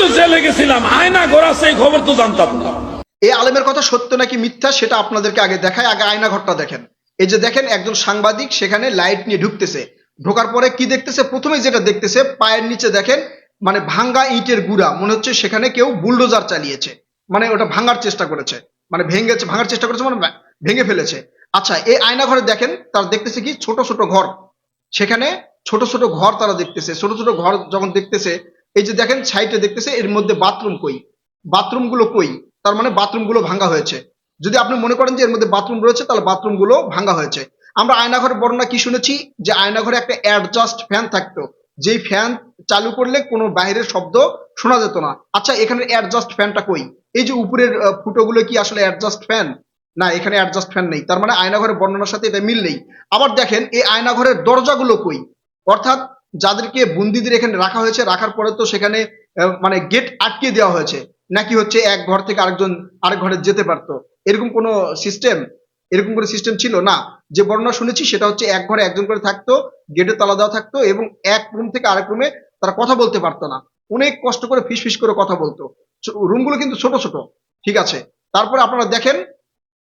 তো জেলে গেছিলাম, আয়না ঘোরা সেই খবর তো জানতাম না। এই আলেমের কথা সত্য নাকি মিথ্যা সেটা আপনাদেরকে আগে দেখায় আগে আয়না ঘরটা দেখেন। এই যে দেখেন একজন সাংবাদিক সেখানে লাইট নিয়ে ঢুকতেছে। ঢোকার পরে কি দেখতেছে? প্রথমে যেটা দেখতেছে, পায়ের নিচে দেখেন মানে ভাঙ্গা ইটের গুড়া, মনে হচ্ছে সেখানে কেউ বুলডোজার চালিয়েছে। মানে ওটা ভাঙার চেষ্টা করেছে। মানে ভেঙেছে, ভাঙার চেষ্টা করেছে মানে ভেঙে ফেলেছে। আচ্ছা এই আয়না ঘরে দেখেন, তারা দেখতেছে কি? ছোট ছোট ঘর। সেখানে ছোট ছোট ঘর তারা দেখতেছে। ছোট ছোট ঘর যখন দেখতেছে এই যে দেখেন সাইডে দেখতেছে, এর মধ্যে বাথরুম কই? বাথরুমগুলো কই? তার মানে বাথরুমগুলো ভাঙ্গা হয়েছে। যদি আপনি মনে করেন যে এর মধ্যে বাথরুম রয়েছে, তাহলে বাথরুমগুলো ভাঙ্গা হয়েছে। আমরা আয়নাঘরের বর্ণনা কি শুনেছি? যে আয়নাঘরে একটা অ্যাডজাস্ট ফ্যান থাকতো। যেই ফ্যান চালু করলে কোনো বাইরের শব্দ শোনা যেত না। আচ্ছা এখানে অ্যাডজাস্ট ফ্যানটা কই? এই যে উপরের ফুটোগুলো কি আসলে অ্যাডজাস্ট ফ্যান না, এখানে অ্যাডজাস্ট ফ্যান নেই। তার মানে আয়নাঘরের বর্ণনার সাথে এটা মিল নেই। আবার দেখেন, এই আয়নাঘরের দরজাগুলো কই? অর্থাৎ যাদেরকে বন্দিদের এখানে রাখা হয়েছে, রাখার পরে তো সেখানে মানে গেট আটকে দেওয়া হয়েছে। নাকি হচ্ছে এক ঘর থেকে আরেকজন, আরেক ঘরে যেতে পারতো? এরকম কোনো সিস্টেম এরকম কোনো সিস্টেম ছিল? না। যে বর্ণনা শুনেছি সেটা হচ্ছে এক ঘরে একজন করে থাকতো গেটে তালা দেওয়া থাকতো এবং এক রুম থেকে আরেক রুমে তারা কথা বলতে পারতো না। অনেক কষ্ট করে ফিস ফিস করে কথা বলতো। রুমগুলো কিন্তু ছোট ছোট। ঠিক আছে? তারপরে আপনারা দেখেন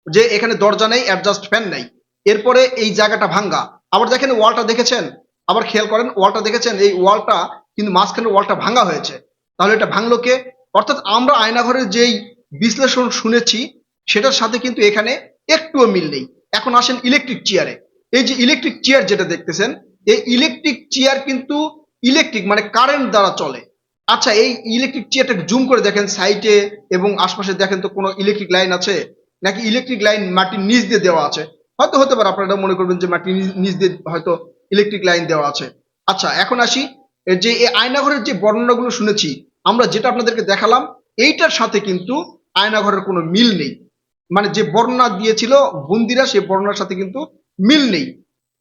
যে এখানে দরজা নেই অ্যাডজাস্ট ফ্যান নেই। এরপরে এই জায়গাটা ভাঙ্গা। আবার দেখেন ওয়ালটা দেখেছেন? আবার খেয়াল করেন, ওয়ালটা দেখেছেন? এই ওয়ালটা কিন্তু মাঝখানের ওয়ালটা ভাঙ্গা হয়েছে। তাহলে এটা ভাঙলো কে? অর্থাৎ আমরা আয়নাঘরের যেই বিশ্লেষণ শুনেছি, সেটার সাথে কিন্তু এখানে একটুও মিল নেই। এখন আসেন ইলেকট্রিক চেয়ারে এই যে ইলেকট্রিক চেয়ার যেটা দেখতেছেন, এই ইলেকট্রিক চেয়ার কিন্তু ইলেকট্রিক মানে কারেন্ট দ্বারা চলে। আচ্ছা এই ইলেকট্রিক চেয়ারটা জুম করে দেখেন সাইটে এবং আশপাশে দেখেন তো কোনো ইলেকট্রিক লাইন আছে? নাকি ইলেকট্রিক লাইন মাটির নিচ দিয়ে দেওয়া আছে? হয়তো হতে পারে, আপনারা মনে করবেন যে মাটির নিচ দিয়ে হয়তো ইলেকট্রিক লাইন দেওয়া আছে। আচ্ছা এখন আসি এ যে এই আয়নাঘরের যে বর্ণনাগুলো শুনেছি, আমরা যেটা আপনাদেরকে দেখালাম, এইটার সাথে কিন্তু আয়নাঘরের কোনো মিল নেই। মানে যে বর্ণনা দিয়েছিল বন্দিরা সেই বর্ণনার সাথে কিন্তু মিল নেই।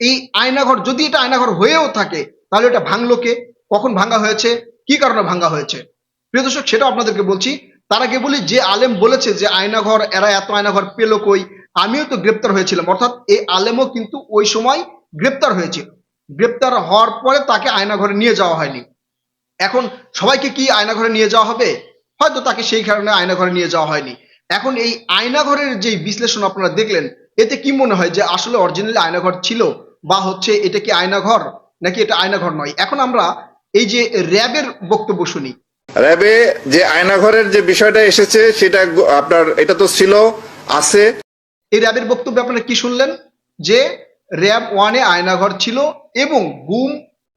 এই আয়নাঘর, যদি এটা আয়নাঘর হয়েও থাকে, তাহলে এটা ভাঙলো কে? কখন ভাঙা হয়েছে? কি কারণে ভাঙা হয়েছে? প্রিয় দর্শক সেটা আপনাদেরকে বলছি। তার আগে বলি, যে আলেম বলেছে যে আয়নাঘর, এরা এত আয়নাঘর পেল কই? আমিও তো গ্রেপ্তার হয়েছিলাম। অর্থাৎ এই আলেমও কিন্তু ওই সময় গ্রেপ্তার হয়েছিল গ্রেপ্তার হওয়ার পরে তাকে আয়নাঘরে নিয়ে যাওয়া হয়নি। এখন সবাইকে কি আয়নাঘরে নিয়ে যাওয়া হবে? হয়তো তাকে সেই কারণে আয়নাঘরে নিয়ে যাওয়া হয়নি। এখন এই আয়নাঘরের যে বিশ্লেষণ আপনারা দেখলেন এতে কি মনে হয় যে আসলে অরিজিনালি আয়নাঘর ছিল বা হচ্ছে এটা কি আয়নাঘর নাকি এটা আয়নাঘর নয়? এখন আমরা এই যে র্যাবের বক্তব্য শুনি। র্যাবে যে আয়নাঘরের যে বিষয়টা এসেছে সেটা আপনার এটা তো ছিল আছে। এই র্যাবের বক্তব্যে আপনারা কি শুনলেন? যে র্যাব ওয়ানে আয়নাঘর ছিল এবং গুম,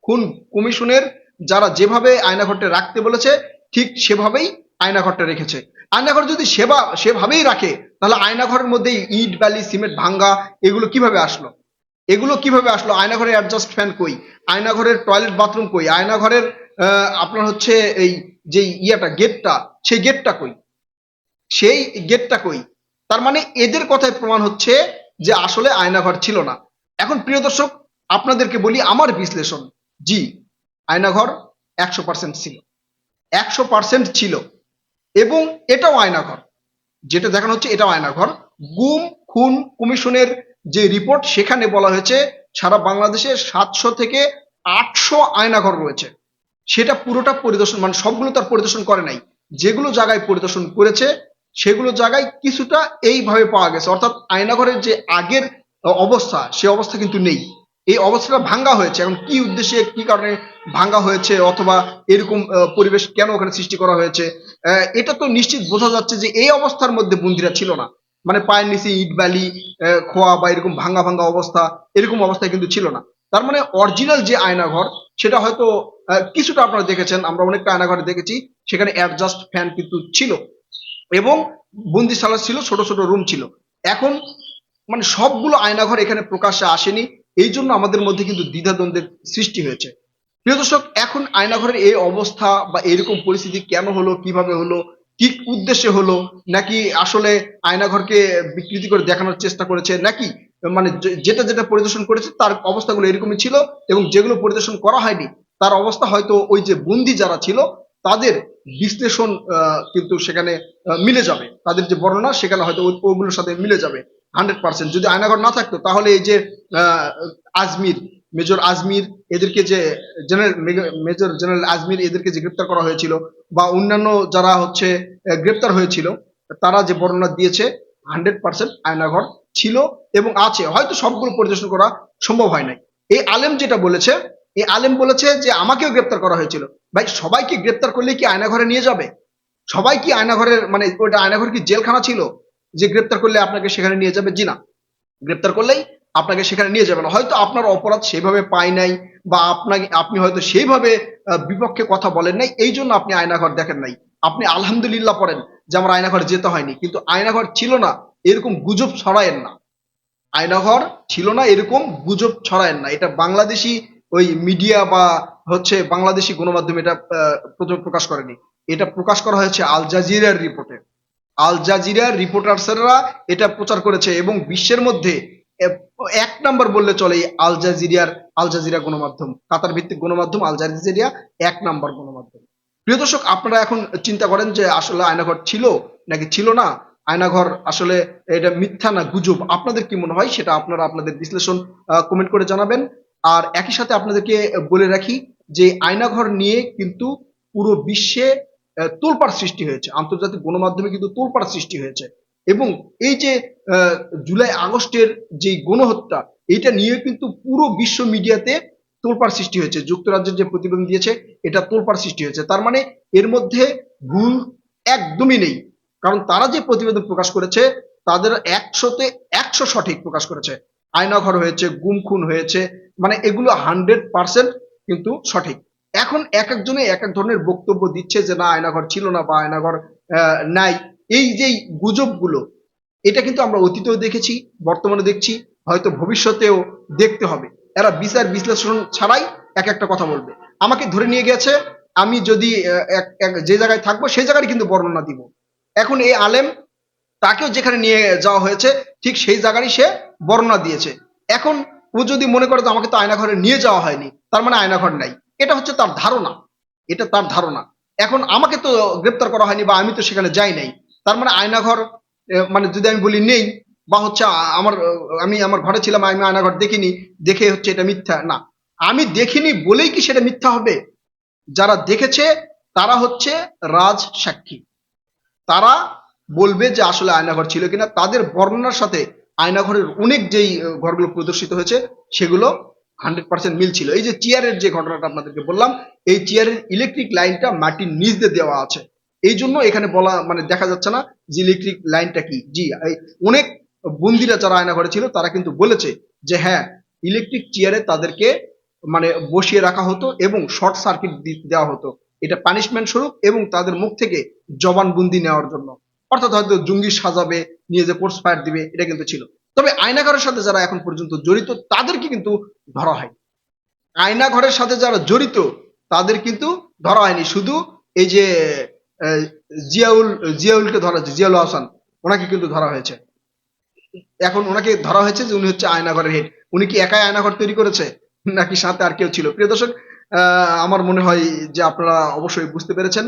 খুন কমিশনের যারা যেভাবে আয়নাঘরটা রাখতে বলেছে, ঠিক সেভাবেই আয়নাঘরটা রেখেছে। আয়নাঘর যদি সেবা, সেভাবেই রাখে, তাহলে আয়নাঘরের মধ্যে ইট, বালি, সিমেন্ট, ভাঙ্গা, এগুলো কীভাবে আসলো? এগুলো কীভাবে আসলো? আয়নাঘরের অ্যাডজাস্ট ফ্যান কই? আয়নাঘরের টয়লেট বাথরুম কই? আয়নাঘরের আপনার হচ্ছে এই যে ইয়েটা গেটটা সেই গেটটা কই? সেই গেটটা কই? তার মানে এদের কথায় প্রমাণ হচ্ছে যে আসলে আয়নাঘর ছিল না। এখন প্রিয় দর্শক, আপনাদেরকে বলি আমার বিশ্লেষণ। জি, আয়নাঘর একশো পার্সেন্ট ছিল। একশো পার্সেন্ট ছিল এবং এটাও আয়নাঘর। যেটা দেখানো হচ্ছে এটাও আয়নাঘর। গুম, খুন, কমিশনের যে রিপোর্ট, সেখানে বলা হয়েছে সারা বাংলাদেশে সাতশো থেকে আটশো আয়নাঘর রয়েছে। সেটা পুরোটা পরিদর্শন মানে সবগুলো তার পরিদর্শন করে নাই। যেগুলো জায়গায় পরিদর্শন করেছে, সেগুলো জায়গায় কিছুটা এইভাবে পাওয়া গেছে। অর্থাৎ আয়নাঘরের যে আগের অবস্থা সে অবস্থা কিন্তু নেই। এই অবস্থাটা ভাঙ্গা হয়েছে। এখন কি উদ্দেশ্যে কি কারণে ভাঙ্গা হয়েছে অথবা এরকম পরিবেশ কেন ওখানে সৃষ্টি করা হয়েছে এটা তো নিশ্চিত বোঝা যাচ্ছে যে এই অবস্থার মধ্যে বন্দিরা ছিল না। মানে পায়ের নিচে ইট আহ, খোয়া বা এরকম ভাঙ্গা ভাঙ্গা অবস্থা এরকম অবস্থায় কিন্তু ছিল না। তার মানে অরিজিনাল যে আয়নাঘর সেটা হয়তো কিছুটা আপনারা দেখেছেন আমরা অনেকটা আয়নাঘরে দেখেছি সেখানে অ্যাডজাস্ট ফ্যান কিন্তু ছিল। এবং বন্দিশালা ছিল ছোট ছোট রুম ছিল। এখন মানে সবগুলো আয়নাঘর এখানে প্রকাশ্যে আসেনি। এই জন্য আমাদের মধ্যে কিন্তু দ্বিধাদ্বন্দ্বের সৃষ্টি হয়েছে। প্রিয় দর্শক, এখন আয়নাঘরের এই অবস্থা বা এরকম পরিস্থিতি কেন হলো, কীভাবে হলো, কি উদ্দেশ্যে হলো, নাকি আসলে আয়নাঘরকে বিকৃতি করে দেখানোর চেষ্টা করেছে, নাকি মানে যেটা যেটা পরিদর্শন করেছে তার অবস্থাগুলো এরকমই ছিল এবং যেগুলো পরিদর্শন করা হয়নি, তার অবস্থা হয়তো ওই যে বন্দি যারা ছিল, তাদের বিশ্লেষণ কিন্তু সেখানে মিলে যাবে। তাদের যে বর্ণনা, সেখানে হয়তো ওগুলোর সাথে মিলে যাবে। Hundred percent. যদি আয়নাঘর না থাকতো, তাহলে এই যে আজমির, মেজর আজমির, এদেরকে যে জেনারেল মেজর জেনারেল আজমির এদেরকে যে গ্রেপ্তার করা হয়েছিল বা অন্যান্য যারা হচ্ছে গ্রেপ্তার হয়েছিল, তারা যে বর্ণনা দিয়েছে, হান্ড্রেড পার্সেন্ট আয়নাঘর ছিল এবং আছে। হয়তো সবগুলো পরিদর্শন করা সম্ভব হয় নাই। এই আলেম যেটা বলেছে, এই আলেম বলেছে যে আমাকেও গ্রেপ্তার করা হয়েছিল। ভাই, সবাইকে গ্রেপ্তার করলে কি আয়নাঘরে নিয়ে যাবে? সবাই কি আয়নাঘরের মানে ওটা আয়নাঘর কি জেলখানা ছিল? যে গ্রেপ্তার করলে আপনাকে সেখানে নিয়ে যাবে, জি না। গ্রেপ্তার করলেই আপনাকে সেখানে নিয়ে যাবে না। হয়তো আপনার অপরাধ সেভাবে পায় নাই বা আপনাকে, আপনি হয়তো সেইভাবে বিপক্ষে কথা বলেন নাই, এই জন্য আপনি আয়নাঘর দেখেন নাই। আপনি আলহামদুলিল্লাহ পড়েন যে আমার আয়নাঘর যেতে হয়নি, কিন্তু আয়নাঘর ছিল না, এরকম গুজব ছড়ায়েন না। আয়নাঘর ছিল না, এরকম গুজব ছড়ায়েন না। এটা বাংলাদেশি ওই মিডিয়া বা হচ্ছে বাংলাদেশি গণমাধ্যম এটা প্রকাশ করেনি। এটা প্রকাশ করা হয়েছে আল জাজিরার রিপোর্টে। আল জাজিরার রিপোর্টার্সরা এটা প্রচার করেছে এবং বিশ্বের মধ্যে এক নাম্বার বললে চলে আল জাজিরিয়ার আল জাজিরা গণমাধ্যম, কাতার ভিত্তিক গণমাধ্যম, আল জাজিরিয়া এক নাম্বার গণমাধ্যম। প্রিয় দর্শক, আপনারা এখন চিন্তা করেন যে আসলে আয়নাঘর ছিল নাকি ছিল না? আয়নাঘর আসলে এটা মিথ্যা না গুজব? আপনাদের কি মনে হয়? সেটা আপনারা আপনাদের বিশ্লেষণ কমেন্ট করে জানাবেন। আর একই সাথে আপনাদেরকে বলে রাখি যে আয়নাঘর নিয়ে কিন্তু পুরো বিশ্বে তোলপাড় সৃষ্টি হয়েছে। আন্তর্জাতিক গণমাধ্যমে কিন্তু তোলপাড় সৃষ্টি হয়েছে। এবং এই যে জুলাই আগস্টের যে গণহত্যা এটা নিয়ে কিন্তু পুরো বিশ্ব মিডিয়াতে তোলপাড় সৃষ্টি হয়েছে। যুক্তরাজ্যের যে প্রতিবেদন দিয়েছে, এটা তোলপাড় সৃষ্টি হয়েছে। তার মানে এর মধ্যে ভুল একদমই নেই। কারণ তারা যে প্রতিবেদন প্রকাশ করেছে, তাদের একশোতে একশো সঠিক প্রকাশ করেছে। আয়নাঘর হয়েছে গুম খুন হয়েছে মানে এগুলো হান্ড্রেড পার্সেন্ট কিন্তু সঠিক। এখন এক একজনে এক এক ধরনের বক্তব্য দিচ্ছে যে না, আয়নাঘর ছিল না বা আয়নাঘর নাই। এই যে গুজবগুলো, এটা কিন্তু আমরা অতীতেও দেখেছি বর্তমানে দেখছি, হয়তো ভবিষ্যতেও দেখতে হবে। এরা বিচার বিশ্লেষণ ছাড়াই এক একটা কথা বলবে। আমাকে ধরে নিয়ে গেছে, আমি যদি যে জায়গায় থাকব, সেই জায়গায় কিন্তু বর্ণনা দিব। এখন এই আলেম, তাকেও যেখানে নিয়ে যাওয়া হয়েছে, ঠিক সেই জায়গারই সে বর্ণনা দিয়েছে। এখন ও যদি মনে করে যে আমাকে তো আয়নাঘরে নিয়ে যাওয়া হয়নি, তার মানে আয়নাঘর নাই। এটা হচ্ছে তার ধারণা। এটা তার ধারণা। এখন আমাকে তো গ্রেপ্তার করা হয়নি বা আমি তো সেখানে যাই নাই। তার মানে আয়নাঘর মানে যদি আমি বলি নেই, বা হচ্ছে আমার, আমি আমার ঘরে ছিলাম, আমি আয়নাঘর দেখিনি, দেখে হচ্ছে এটা মিথ্যা। না, আমি দেখিনি বলেই কি সেটা মিথ্যা হবে? যারা দেখেছে, তারা হচ্ছে রাজ সাক্ষী। তারা বলবে যে আসলে আয়নাঘর ছিল কিনা। তাদের বর্ণনার সাথে আয়নাঘরের অনেক যেই ঘরগুলো প্রদর্শিত হয়েছে, সেগুলো হান্ড্রেড পার্সেন্ট মিল ছিল। এই যে চেয়ারের যে ঘটনাটা আপনাদেরকে বললাম, এই চেয়ারের ইলেকট্রিক লাইনটা মাটির নিচ দিয়ে দেওয়া আছে। এই জন্য এখানে বলা মানে দেখা যাচ্ছে না যে ইলেকট্রিক লাইনটা কি। জি অনেক বন্দিরা যারা আয়নাঘরে ছিল, তারা কিন্তু বলেছে যে হ্যাঁ ইলেকট্রিক চেয়ারে তাদেরকে মানে বসিয়ে রাখা হতো এবং শর্ট সার্কিট দেওয়া হতো। এটা পানিশমেন্ট স্বরূপ এবং তাদের মুখ থেকে জবানবন্দি নেওয়ার জন্য। অর্থাৎ হয়তো জঙ্গি সাজাবে, নিয়ে যে কোর্স ফায়ার দিবে, এটা কিন্তু ছিল। তবে আয়নাঘরের সাথে যারা এখন পর্যন্ত জড়িত, তাদেরকে কিন্তু ধরা হয় আয়নাঘরের সাথে যারা জড়িত, তাদের কিন্তু ধরা হয়নি। শুধু এই যে জিয়াউল, জিয়াউলকে ধরা হয়েছে, জিয়াউল হাসান, ওনাকে কিন্তু ধরা হয়েছে। এখন ওনাকে ধরা হয়েছে যে উনি হচ্ছে আয়নাঘরের হেড উনি কি একাই আয়নাঘর তৈরি করেছে? নাকি সাথে আর কেউ ছিল? প্রিয় দর্শক আমার মনে হয় যে আপনারা অবশ্যই বুঝতে পেরেছেন।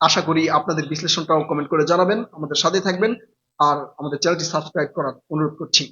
আশা করি আপনাদের বিশ্লেষণটাও কমেন্ট করে জানাবেন। আমাদের সাথে থাকবেন। আর আমাদের চ্যানেলটি সাবস্ক্রাইব করার অনুরোধ করছি।